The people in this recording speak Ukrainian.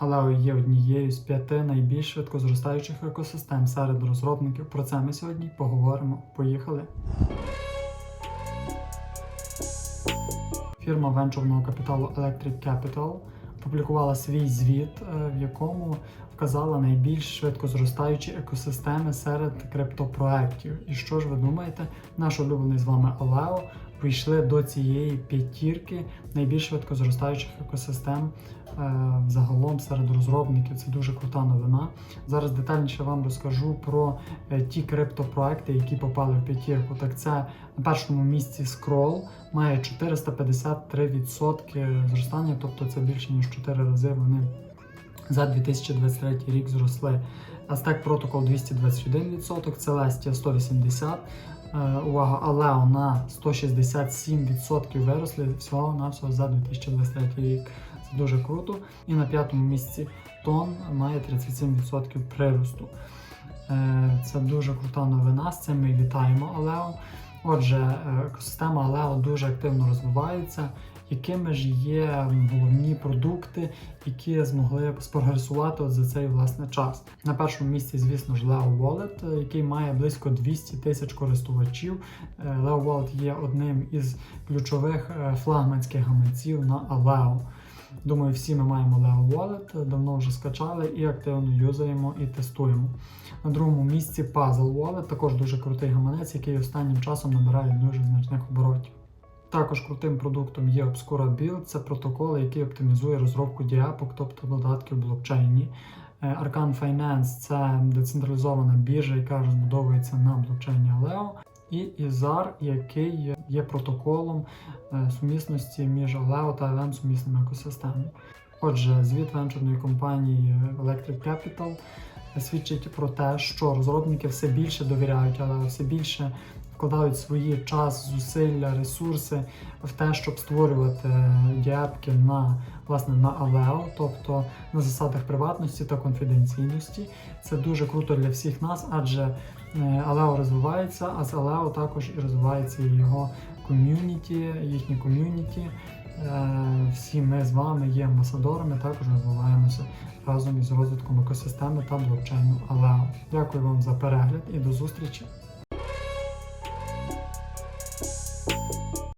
Aleo є однією з п'яти найбільш швидко зростаючих екосистем серед розробників. Про це ми сьогодні поговоримо. Поїхали! Фірма венчурного капіталу Electric Capital опублікувала свій звіт, е, в якому вказала найбільш швидко зростаючі екосистеми серед криптопроектів. І що ж ви думаєте? Наш улюблений з вами Aleo прийшли до цієї п'ятірки найбільш швидко зростаючих екосистем е, загалом серед розробників. Це дуже крута новина. Зараз детальніше вам розкажу про е, ті криптопроекти, які попали в п'ятірку. Так це на першому місці Scroll має 453% зростання, тобто це більше ніж 4 рази вони за 2023 рік зросли. Aztec Protocol 221%, Celestia 180%. Е, увага, Aleo на 167% виросли всього на всього за 2023 рік. Це дуже круто. І на п'ятому місці Тон має 37% приросту. Е, Це дуже крута новина. З цим ми вітаємо Aleo. Отже, е, екосистема Aleo дуже активно розвивається. Якими ж є головні продукти, які змогли спрогресувати за цей власне час? На першому місці, звісно ж, Leo Wallet, е, який має близько 200 тисяч користувачів. Е, Leo Wallet є одним із ключових е, флагманських гаманців на Aleo. Думаю, всі ми маємо Leo Wallet, давно вже скачали і активно юзаємо і тестуємо. На другому місці Puzzle Wallet, також дуже крутий гаманець, який останнім часом набирає дуже значних оборотів. Також крутим продуктом є Obscura Build, це протокол, який оптимізує розробку діапок, тобто додатків в блокчейні. Е, Arcan Finance це децентралізована біржа, яка розбудовується на блокчейні Aleo. І Ізар, який є протоколом е, сумісності між Aleo та LM сумісними екосистемами. Отже, звіт венчурної компанії Electric Capital свідчить про те, що розробники все більше довіряють, але все більше вкладають свої час, зусилля, ресурси в те, щоб створювати діапки на власне на Aleo, тобто на засадах приватності та конфіденційності. Це дуже круто для всіх нас, адже Aleo розвивається, а з Aleo також і розвивається і його ком'юніті, їхні ком'юніті. Е, Всі ми з вами є амбасадорами, також розвиваємося разом із розвитком екосистеми та блокчейну Aleo. Дякую вам за перегляд і до зустрічі!